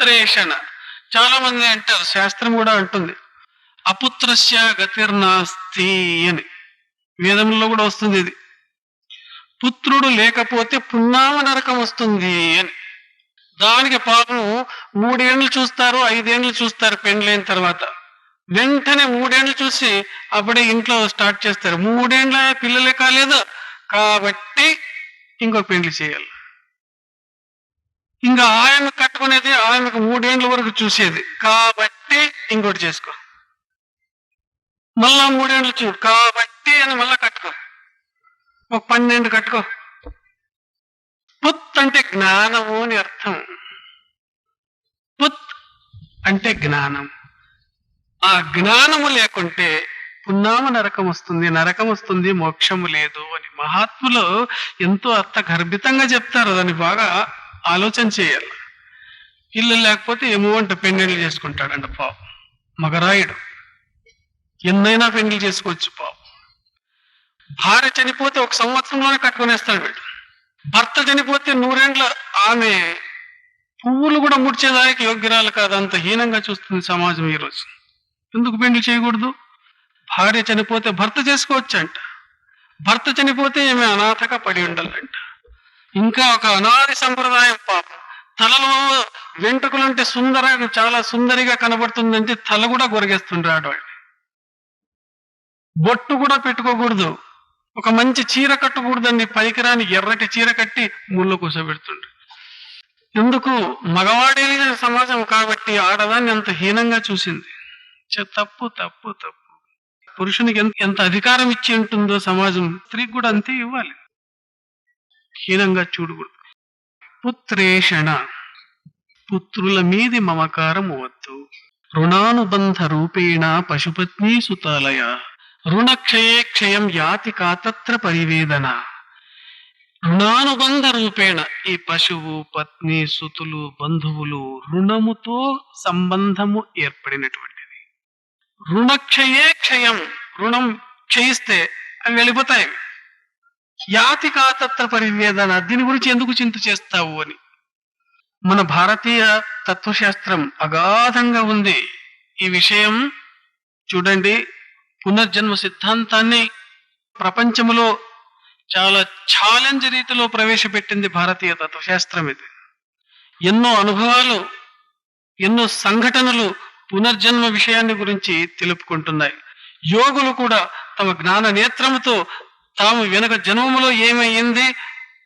పుత్రేషణ చాలా మంది అంటారు శాస్త్రం కూడా అంటుంది. అపుత్రస్య గతిర్నాస్తి అని. వేదంలో కూడా వస్తుంది ఇది. పుత్రుడు లేకపోతే పున్నామ నరకం వస్తుంది అని. దానికి పాపం మూడేండ్లు చూస్తారు ఐదేండ్లు చూస్తారు పెండ్లైన తర్వాత. వెంటనే మూడేండ్లు చూసి అప్పుడే ఇంట్లో స్టార్ట్ చేస్తారు. మూడేండ్ల పిల్లలే కాలేదు కాబట్టి ఇంకో పెండ్లి చేయాలి. ఇంకా ఆయన కట్టుకునేది ఆయనకు మూడేండ్ల వరకు చూసేది. కాబట్టి ఇంకోటి చేసుకో. మళ్ళా మూడేండ్లు చూడు. కాబట్టి అని మళ్ళా కట్టుకో. ఒక పన్నెండు కట్టుకో. పుత్ అంటే జ్ఞానము అని అర్థం. పుత్ అంటే జ్ఞానం. ఆ జ్ఞానము లేకుంటే పున్నామ నరకం వస్తుంది. నరకం వస్తుంది మోక్షము లేదు అని మహాత్ములు ఎంతో అర్థ గర్భితంగా చెప్తారు. దాన్ని బాగా ఆలోచన చేయాలి ఇల్లు లేకపోతే ఏమో అంటే పెండెళ్ళు చేసుకుంటాడంట పాపం. మగరాయుడు. ఎన్నైనా పెండ్లు చేసుకోవచ్చు పాపం. భార్య చనిపోతే ఒక సంవత్సరంలోనే కట్టుకునేస్తాడు వీడు. భర్త చనిపోతే నూరేండ్ల ఆమె పువ్వులు కూడా ముడిచేదానికి యోగ్యరాలు కాదు. అంత హీనంగా చూస్తుంది సమాజం ఈరోజు. ఎందుకు పెండ్లు చేయకూడదు? భార్య చనిపోతే భర్త చేసుకోవచ్చంట. భర్త చనిపోతే ఏమి అనాథగా పడి ఉండాలంట. ఇంకా ఒక అనాది సంప్రదాయం పాపం. తలలో వెంట్రుకలుంటే సుందర చాలా సుందరిగా కనబడుతుందంటే తల కూడా గొరిగేస్తుండ్రు వాళ్ళు బొట్టు కూడా పెట్టుకోకూడదు. ఒక మంచి చీర కట్టకూడదండి. పైకి రాని ఎర్రటి చీర కట్టి ముళ్ళు కూర్చోబెడుతుండ్రు ఎందుకు? మగవాడేలిన సమాజం కాబట్టి ఆడదాన్ని అంత హీనంగా చూసింది. తప్పు తప్పు తప్పు. పురుషునికి ఎంత ఎంత అధికారం ఇచ్చి ఉంటుందో సమాజం స్త్రీకి కూడా అంతే ఇవ్వాలి. హీనంగా చూడకూడదు. పుత్రేషణ పుత్రుల మీది మమకారం వద్దు. రుణానుబంధ రూపేణ పశుపత్ని సుతాలయ రుణక్షయే క్షయం యాతి కాతత్ర పరివేదన. రుణానుబంధ రూపేణ ఈ పశువు పత్ని సుతులు బంధువులు రుణముతో సంబంధము ఏర్పడినటువంటిది. రుణక్షయే క్షయం రుణం క్షయిస్తే అవి వెళ్ళిపోతాయి. యాతి కాతత్ర పరివేదన దీని గురించి ఎందుకు చింత చేస్తావు అని. మన భారతీయ తత్వశాస్త్రం అగాధంగా ఉంది. ఈ విషయం చూడండి. పునర్జన్మ సిద్ధాంతాన్ని ప్రపంచంలో చాలా ఛాలెంజ్ రీతిలో ప్రవేశపెట్టింది భారతీయ తత్వశాస్త్రం ఇది. ఎన్నో అనుభవాలు ఎన్నో సంఘటనలు పునర్జన్మ విషయాన్ని గురించి తెలుపుకుంటున్నాయి. యోగులు కూడా తమ జ్ఞాన నేత్రముతో తాము వెనుక జన్మములో ఏమయ్యింది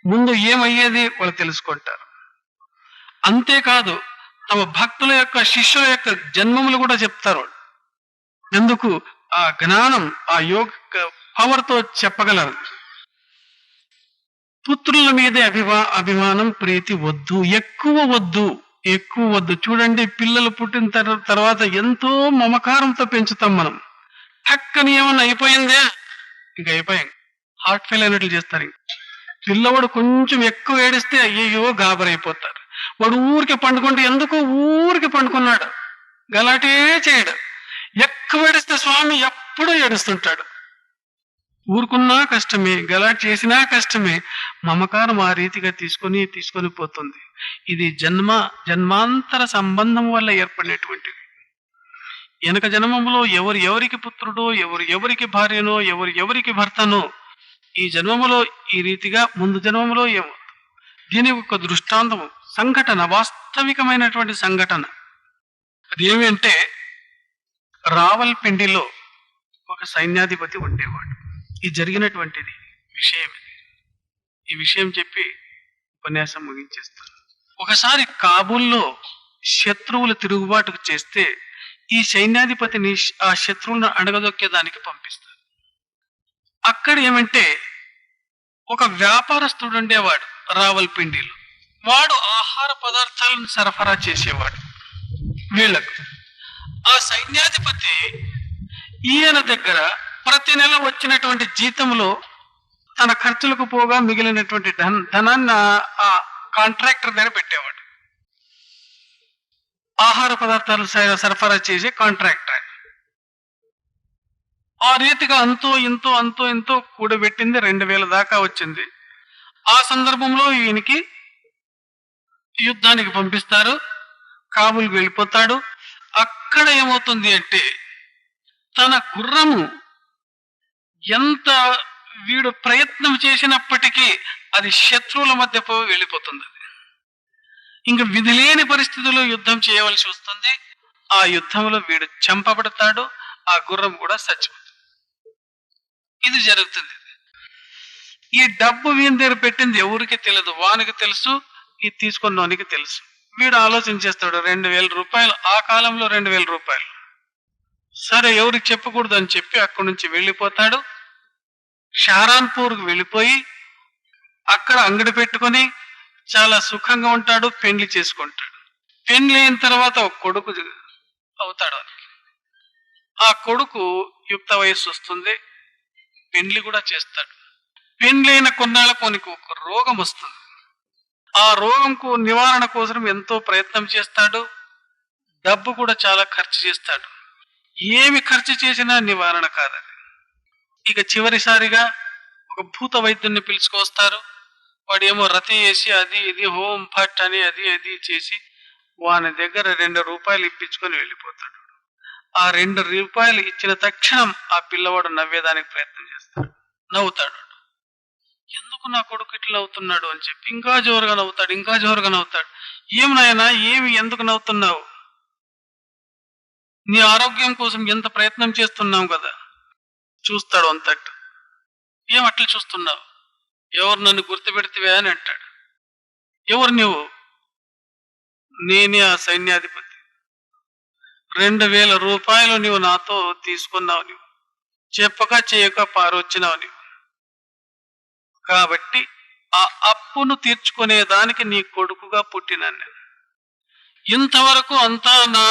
ముందు ఏమయ్యేది వాళ్ళు తెలుసుకుంటారు. అంతేకాదు తమ భక్తుల యొక్క శిష్యుల యొక్క జన్మములు కూడా చెప్తారు ఎందుకు? ఆ జ్ఞానం ఆ యోగ పవర్తో చెప్పగలరు. పుత్రుల మీదే అభిమా అభిమానం ప్రీతి వద్దు ఎక్కువ వద్దు ఎక్కువ వద్దు. చూడండి పిల్లలు పుట్టిన తర్వాత ఎంతో మమకారంతో పెంచుతాం మనం. టక్కని ఏమన్నా అయిపోయిందే? ఇంకా అయిపోయాం. హార్ట్ ఫెయిల్ అయినట్లు చేస్తారు. పిల్లవాడు కొంచెం ఎక్కువ ఏడిస్తే అయ్యయ్యో గాబరైపోతారు వాడు ఊరికి పండుకుంటే ఎందుకు? ఊరికి పండుకున్నాడు. గలాటే చేయడు. ఎక్కువ ఏడిస్తే స్వామి ఎప్పుడూ ఏడుస్తుంటాడు. ఊరుకున్నా కష్టమే గలాట్ చేసినా కష్టమే మమకారం ఆ రీతిగా తీసుకొని తీసుకొని పోతుంది. ఇది జన్మ జన్మాంతర సంబంధం వల్ల ఏర్పడినటువంటిది. వెనక జన్మంలో ఎవరు ఎవరికి పుత్రుడో ఎవరు ఎవరికి భార్యనో ఎవరు ఎవరికి భర్తనో ఈ జన్మములో ఈ రీతిగా ముందు జన్మములో ఏమో. దీని ఒక దృష్టాంతము సంఘటన వాస్తవికమైనటువంటి సంఘటన. అది ఏమంటే రావల్పిండిలో ఒక సైన్యాధిపతి ఉండేవాడు. ఇది జరిగినటువంటిది విషయం ఇది ఈ విషయం చెప్పి ఉపన్యాసం ముగించేస్తాను ఒకసారి కాబూల్లో శత్రువులు తిరుగుబాటుకు చేస్తే ఈ సైన్యాధిపతిని ఆ శత్రువులను అడగదొక్కేదానికి పంపిస్తారు. అక్కడ ఏమంటే ఒక వ్యాపారస్తుడు ఉండేవాడు రావల్పిండిలో. వాడు ఆహార పదార్థాలను సరఫరా చేసేవాడు వీళ్ళకు ఆ సైన్యాధిపతి ఈయన దగ్గర ప్రతి నెల వచ్చినటువంటి జీతంలో తన ఖర్చులకు పోగా మిగిలినటువంటి ధన ధనాన్ని ఆ- కాంట్రాక్టర్ దగ్గర పెట్టేవాడు. ఆహార పదార్థాలు సరఫరా చేసే కాంట్రాక్టర్ ఆ రీతిగా అంతో ఇంతో అంతో ఇంతో కూడబెట్టింది రెండు వేల దాకా వచ్చింది. ఆ సందర్భంలో ఈయనకి యుద్ధానికి పంపిస్తారు. కాబుల్కి వెళ్ళిపోతాడు. అక్కడ ఏమవుతుంది అంటే తన గుర్రము ఎంత వీడు ప్రయత్నం చేసినప్పటికీ అది శత్రువుల మధ్య పోయి వెళ్ళిపోతుంది. ఇంకా విధి లేని పరిస్థితుల్లో యుద్ధం చేయవలసి వస్తుంది. ఆ యుద్ధంలో వీడు చంపబడతాడు. ఆ గుర్రం కూడా చచ్చిపోతుంది ఇది జరుగుతుంది. ఈ డబ్బు వీని దగ్గర పెట్టింది ఎవరికి తెలియదు వానికి తెలుసు ఇది తీసుకున్నవానికి తెలుసు. వీడు ఆలోచన చేస్తాడు రెండు వేల రూపాయలు ఆ కాలంలో రెండు వేల రూపాయలు. సరే ఎవరికి చెప్పకూడదు అని చెప్పి అక్కడి నుంచి వెళ్ళిపోతాడు. షారాన్పూర్కి వెళ్ళిపోయి అక్కడ అంగడి పెట్టుకొని చాలా సుఖంగా ఉంటాడు పెండ్లి చేసుకుంటాడు. పెండ్లి అయిన తర్వాత ఒక కొడుకు అవుతాడు ఆ కొడుకు యుక్త వయస్సు వస్తుంది. పెండ్లి కూడా చేస్తాడు. పెండ్లైన అయిన కొన్నాళ్ళకు వానికి ఒక రోగం వస్తుంది. ఆ రోగంకు నివారణ కోసం ఎంతో ప్రయత్నం చేస్తాడు. డబ్బు కూడా చాలా ఖర్చు చేస్తాడు. ఏమి ఖర్చు చేసినా నివారణ కాదని ఇక చివరిసారిగా ఒక భూత వైద్యుడిని పిలుచుకొస్తారు. వాడు ఏమో రతి చేసి అది ఇది హోం ఫట్ అని అది అది చేసి వాని దగ్గర రెండు రూపాయలు ఇప్పించుకొని వెళ్ళిపోతాడు. ఆ రెండు రూపాయలు ఇచ్చిన తక్షణం ఆ పిల్లవాడు నవ్వేదానికి ప్రయత్నం చేస్తాడు. నవ్వుతాడు. ఎందుకు నా కొడుకు ఇట్లా అవుతున్నాడు అని చెప్పి ఇంకా జోరుగా నవ్వుతాడు ఇంకా జోరుగా నవ్వుతాడు. ఏం నాయనా ఏమి ఎందుకు నవ్వుతున్నావు? నీ ఆరోగ్యం కోసం ఎంత ప్రయత్నం చేస్తున్నావు కదా? చూస్తాడు అంతట్టు ఏం అట్లా చూస్తున్నావు? ఎవరు నన్ను గుర్తుపెడితే అని అంటాడు. ఎవరు నువ్వు నేనే ఆ సైన్యాధిపతి. రెండు వేల రూపాయలు నువ్వు నాతో తీసుకున్నావు నువ్వు చెప్పక చేయక పారొచ్చినావు నువ్వు కాబట్టి ఆ అప్పును తీర్చుకునే దానికి నీ కొడుకుగా పుట్టినాను నేను. ఇంతవరకు అంతా నా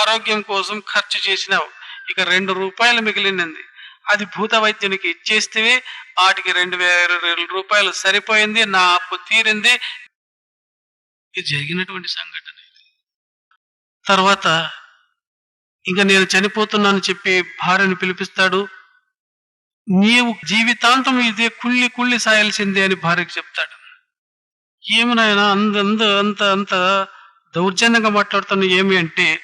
ఆరోగ్యం కోసం ఖర్చు చేసినావు. ఇక రెండు రూపాయలు మిగిలినది అది భూత వైద్యునికి ఇచ్చేస్తే వాటికి రెండు వేల రూపాయలు సరిపోయింది నా అప్పు తీరింది. ఇది జరిగినటువంటి సంఘటన తర్వాత ఇంకా నేను చనిపోతున్నాను చెప్పి భార్యను పిలిపిస్తాడు. నీవు జీవితాంతం ఇదే కుళ్ళి కుళ్ళి సాయాల్సిందే అని భార్యకు చెప్తాడు. ఏమినాయన అంద అంద అంత అంత దౌర్జన్యంగా మాట్లాడుతున్న ఏమి అంటే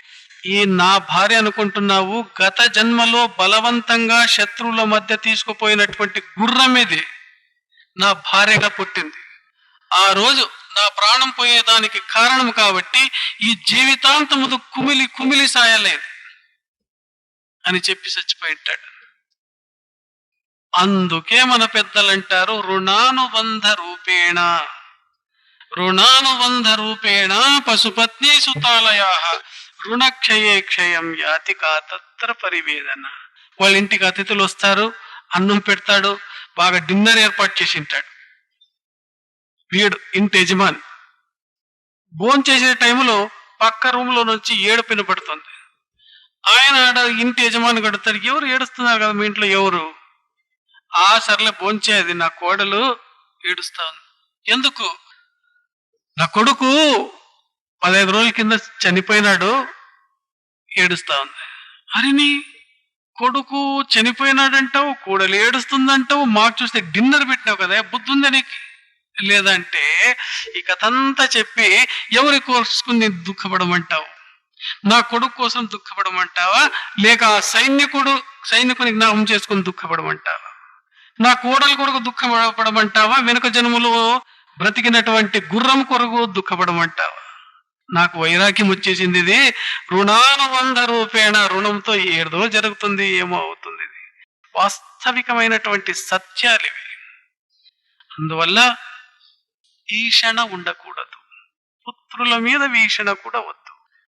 ఈ నా భార్య అనుకుంటున్నావు గత జన్మలో బలవంతంగా శత్రువుల మధ్య తీసుకుపోయినటువంటి గుర్రం ఇది. నా భార్యగా పుట్టింది. ఆ రోజు నా ప్రాణం పోయేదానికి కారణం కాబట్టి ఈ జీవితాంతముదు కుమిలి కుమిలి సాయలేదు. అని చెప్పి చచ్చిపోయింటాడు. అందుకే మన పెద్దలంటారు రుణానుబంధ రూపేణ రుణానుబంధ రూపేణ పశుపత్ని సుతాలయా రుణక్షయే క్షయం యాతి కాతత్ర పరివేదన. వాళ్ళ ఇంటికి అతిథులు వస్తారు అన్నం పెడతాడు బాగా డిన్నర్ ఏర్పాటు చేసి ఉంటాడు వీడు ఇంటి యజమాని. భోంచేసే టైంలో పక్క రూమ్లో నుంచి ఏడుపు వినపడుతుంది. ఆయన ఆడ ఇంటి యజమాని కడతారు ఎవరు ఏడుస్తున్నారు కదా మీ ఇంట్లో ఎవరు? ఆ సర్లే పోంచేది నా కోడలు ఏడుస్తా ఉంది ఎందుకు? నా కొడుకు పదహైదు రోజుల కింద చనిపోయినాడు ఏడుస్తా ఉంది అరిని కొడుకు చనిపోయినాడంటావు కూడలు ఏడుస్తుందంటావు మాకు చూస్తే డిన్నర్ పెట్టినావు కదా బుద్ధి ఉందా నీకు? లేదంటే ఈ కథంతా చెప్పి ఎవరి కోర్చుకుని దుఃఖపడమంటావు? నా కొడుకు కోసం దుఃఖపడమంటావా? లేక ఆ సైనికుడు సైనికుని జ్ఞాపం చేసుకుని దుఃఖపడమంటావా? నా కోడలు కొరకు దుఃఖపడమంటావా? వెనుక జన్మలో బ్రతికినటువంటి గుర్రం కొరకు దుఃఖపడమంటావా? నాకు వైరాగ్యం వచ్చేసింది ఇది. రుణానుబంధ రూపేణ రుణంతో ఏదో జరుగుతుంది ఏమో అవుతుంది ఇది. వాస్తవికమైనటువంటి సత్యాలు ఇవి. అందువల్ల ఈషణ ఉండకూడదు. పుత్రుల మీద వీషణ కూడా వద్దు.